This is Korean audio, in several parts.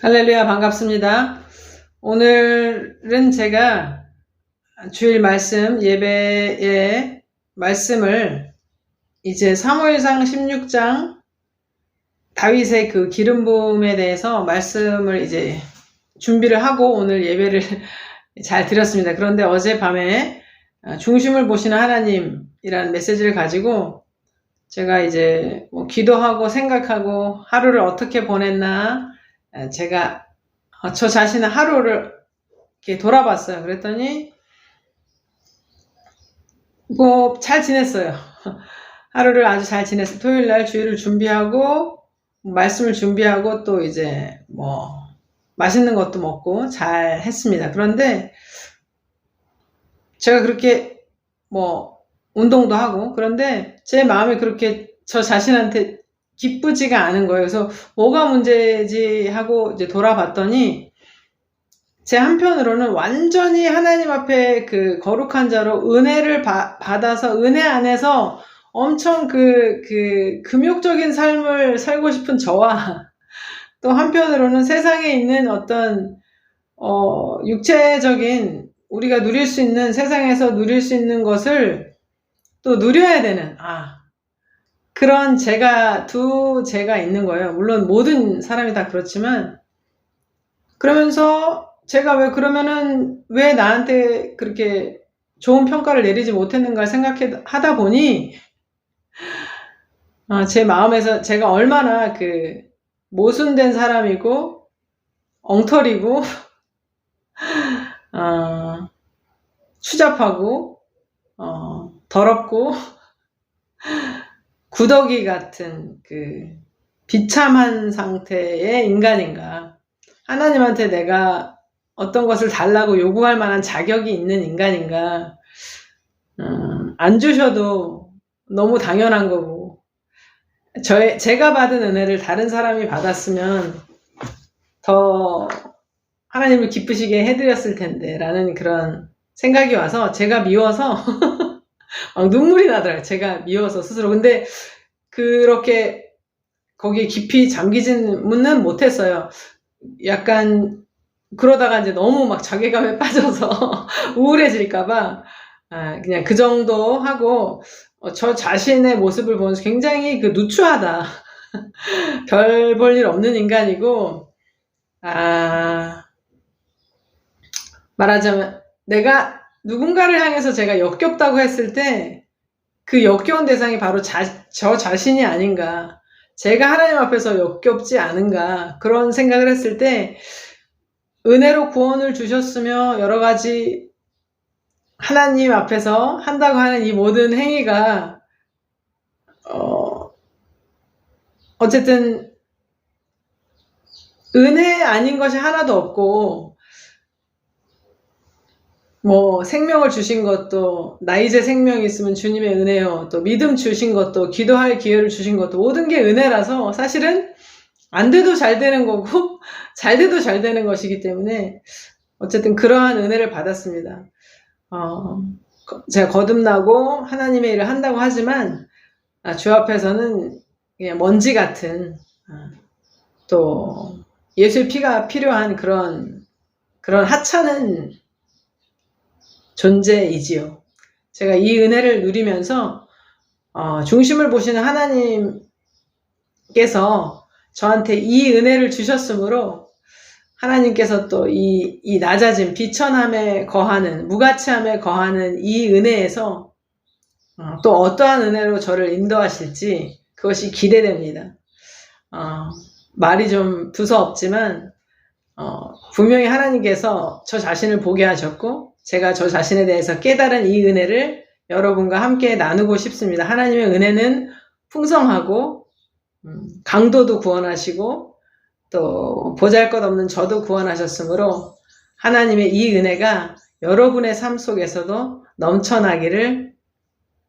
할렐루야 반갑습니다. 오늘은 제가 주일 말씀 예배의 말씀을 이제 사무엘상 16장 다윗의 그 기름 부음에 대해서 말씀을 이제 준비를 하고 오늘 예배를 잘 드렸습니다. 그런데 어젯밤에 중심을 보시는 하나님이라는 메시지를 가지고 제가 이제 뭐 기도하고 생각하고 하루를 어떻게 보냈나 에, 제가 어, 저 자신의 하루를 이렇게 돌아봤어요. 그랬더니 뭐 잘 지냈어요. 하루를 아주 잘 지냈어요. 토요일 날 주일을 준비하고 말씀을 준비하고 또 이제 뭐 맛있는 것도 먹고 잘 했습니다. 그런데 제가 그렇게 뭐 운동도 하고 그런데 제 마음이 그렇게 저 자신한테 기쁘지가 않은 거예요. 그래서 뭐가 문제지 하고 이제 돌아봤더니 제 한편으로는 완전히 하나님 앞에 그 거룩한 자로 은혜를 바- 받아서 은혜 안에서 엄청 그, 그 금욕적인 삶을 살고 싶은 저와 또 한편으로는 세상에 있는 어떤 어, 육체적인 우리가 누릴 수 있는 세상에서 누릴 수 있는 것을 또 누려야 되는 아 그런 제가 두 제가 있는 거예요. 물론 모든 사람이 다 그렇지만 그러면서 제가 왜 그러면은 왜 나한테 그렇게 좋은 평가를 내리지 못했는가 생각해 하다 보니 아, 제 마음에서 제가 얼마나 그 모순된 사람이고 엉터리고 아, 추잡하고 어, 더럽고 구더기 같은 그 비참한 상태의 인간인가. 하나님한테 내가 어떤 것을 달라고 요구할 만한 자격이 있는 인간인가. 음, 안 주셔도 너무 당연한 거고. 저 제가 받은 은혜를 다른 사람이 받았으면 더 하나님을 기쁘시게 해드렸을 텐데, 라는 그런 생각이 와서 제가 미워서 막 눈물이 나더라고요. 제가 미워서 스스로. 근데 그렇게 거기에 깊이 잠기지는 못했어요. 약간 그러다가 이제 너무 막 자괴감에 빠져서 우울해질까봐 아, 그냥 그 정도 하고 어, 저 자신의 모습을 보면서 굉장히 그 누추하다. 별 볼 일 없는 인간이고 아 말하자면 내가 누군가를 향해서 제가 역겹다고 했을 때 그 역겨운 대상이 바로 자, 저 자신이 아닌가. 제가 하나님 앞에서 역겹지 않은가. 그런 생각을 했을 때 은혜로 구원을 주셨으며 여러 가지 하나님 앞에서 한다고 하는 이 모든 행위가 어, 어쨌든 은혜 아닌 것이 하나도 없고 뭐 생명을 주신 것도 나 이제 생명이 있으면 주님의 은혜요. 또 믿음 주신 것도 기도할 기회를 주신 것도 모든 게 은혜라서 사실은 안 돼도 잘 되는 거고 잘 돼도 잘 되는 것이기 때문에 어쨌든 그러한 은혜를 받았습니다. 어, 거- 제가 거듭나고 하나님의 일을 한다고 하지만 아, 주 앞에서는 그냥 먼지 같은 아, 또 예수의 피가 필요한 그런 그런 하찮은 존재이지요. 제가 이 은혜를 누리면서 어, 중심을 보시는 하나님께서 저한테 이 은혜를 주셨으므로 하나님께서 또 이 이 낮아짐, 비천함에 거하는 무가치함에 거하는 이 은혜에서 어, 또 어떠한 은혜로 저를 인도하실지 그것이 기대됩니다. 어, 말이 좀 두서없지만 어, 분명히 하나님께서 저 자신을 보게 하셨고 제가 저 자신에 대해서 깨달은 이 은혜를 여러분과 함께 나누고 싶습니다. 하나님의 은혜는 풍성하고 음, 강도도 구원하시고 또 보잘것없는 저도 구원하셨으므로 하나님의 이 은혜가 여러분의 삶 속에서도 넘쳐나기를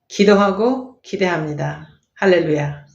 기도하고 기대합니다. 할렐루야.